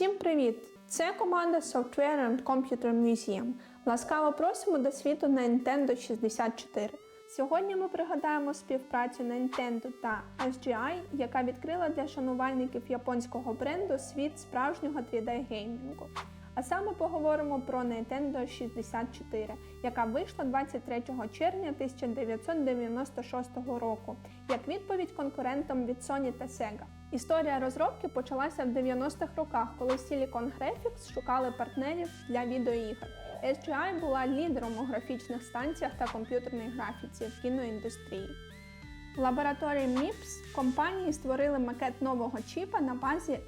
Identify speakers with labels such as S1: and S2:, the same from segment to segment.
S1: Всім привіт! Це команда Software and Computer Museum. Ласкаво просимо до світу на Nintendo 64. Сьогодні ми пригадаємо співпрацю Nintendo та SGI, яка відкрила для шанувальників японського бренду світ справжнього 3D-геймінгу. А саме поговоримо про Nintendo 64, яка вийшла 23 червня 1996 року, як відповідь конкурентам від Sony та Sega. Історія розробки почалася в 90-х роках, коли Silicon Graphics шукали партнерів для відеоігр. SGI була лідером у графічних станціях та комп'ютерній графіці в кіноіндустрії. В лабораторії MIPS компанії створили макет нового чіпа на базі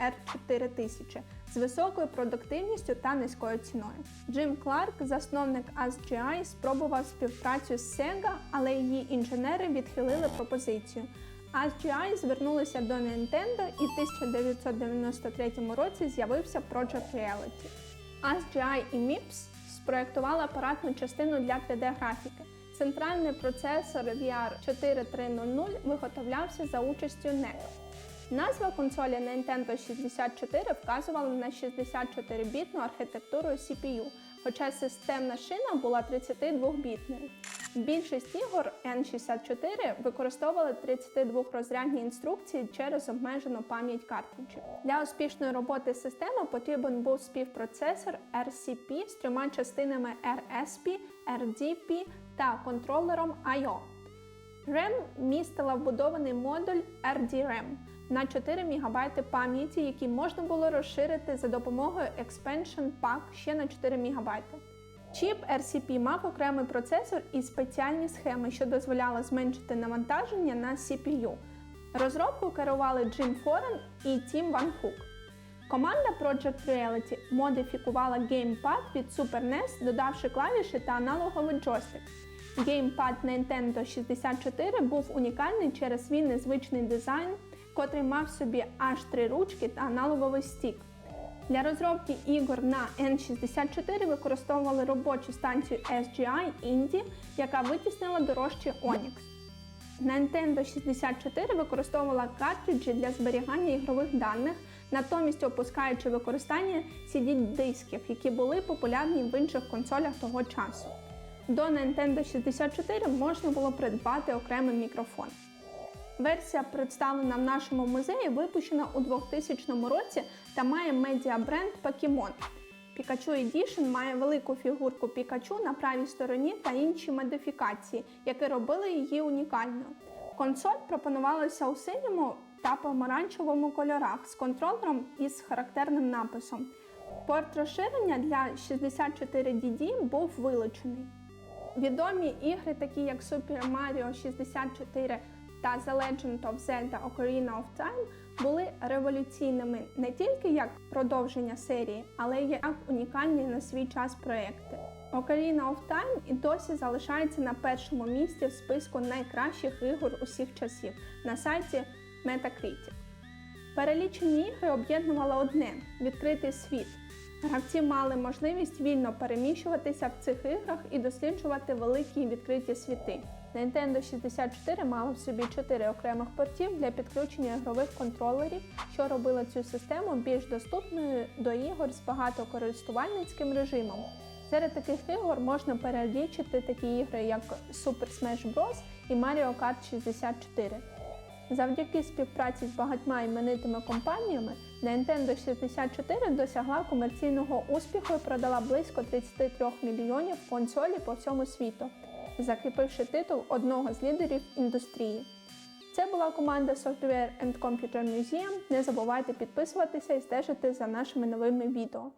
S1: R4000 з високою продуктивністю та низькою ціною. Джим Кларк, засновник ASGI, спробував співпрацю з Sega, але її інженери відхилили пропозицію. ASGI звернулися до Nintendo і в 1993 році з'явився Project Reality. ASGI і MIPS спроектували апаратну частину для 3D-графіки. Центральний процесор VR4300 виготовлявся за участю NEC. Назва консолі Nintendo 64 вказувала на 64-бітну архітектуру CPU, хоча системна шина була 32-бітною. Більшість ігор N64 використовували 32-розрядні інструкції через обмежену пам'ять картриджів. Для успішної роботи системи потрібен був співпроцесор RCP з трьома частинами RSP, RDP та контролером I.O. RAM містила вбудований модуль RDRAM на 4 МБ пам'яті, який можна було розширити за допомогою Expansion Pack ще на 4 МБ. Чіп RCP мав окремий процесор і спеціальні схеми, що дозволяли зменшити навантаження на CPU. Розробку керували Джим Форен і Тім Ван Хук. Команда Project Reality модифікувала геймпад від Super NES, додавши клавіші та аналоговий джойстик. Геймпад Nintendo 64 був унікальний через свій незвичний дизайн, котрий мав собі аж три ручки та аналоговий стік. Для розробки ігор на N64 використовували робочу станцію SGI Indy, яка витіснила дорожче Onyx. Nintendo 64 використовувала картриджі для зберігання ігрових даних, натомість опускаючи використання CD-дисків, які були популярні в інших консолях того часу. До Nintendo 64 можна було придбати окремий мікрофон. Версія, представлена в нашому музеї, випущена у 2000 році та має медіабренд Pokemon. Pikachu Edition має велику фігурку Пікачу на правій стороні та інші модифікації, які робили її унікальною. Консоль пропонувалася у синьому та помаранчевому кольорах з контролером із характерним написом. Порт розширення для 64DD був вилучений. Відомі ігри, такі як Super Mario 64 та The Legend of Zelda Ocarina of Time були революційними не тільки як продовження серії, але й як унікальні на свій час проекти. Ocarina of Time і досі залишається на першому місці в списку найкращих ігор усіх часів на сайті Metacritic. Перелічені ігри об'єднувало одне відкритий світ. Гравці мали можливість вільно переміщуватися в цих іграх і досліджувати великі відкриті світи. Nintendo 64 мала в собі 4 окремих портів для підключення ігрових контролерів, що робило цю систему більш доступною до ігор з багатокористувальницьким режимом. Серед таких ігор можна перелічити такі ігри, як Super Smash Bros. і Mario Kart 64. Завдяки співпраці з багатьма іменитими компаніями Nintendo 64 досягла комерційного успіху і продала близько 33 мільйонів консолей по всьому світу, закріпивши титул одного з лідерів індустрії. Це була команда Software and Computer Museum. Не забувайте підписуватися і стежити за нашими новими відео.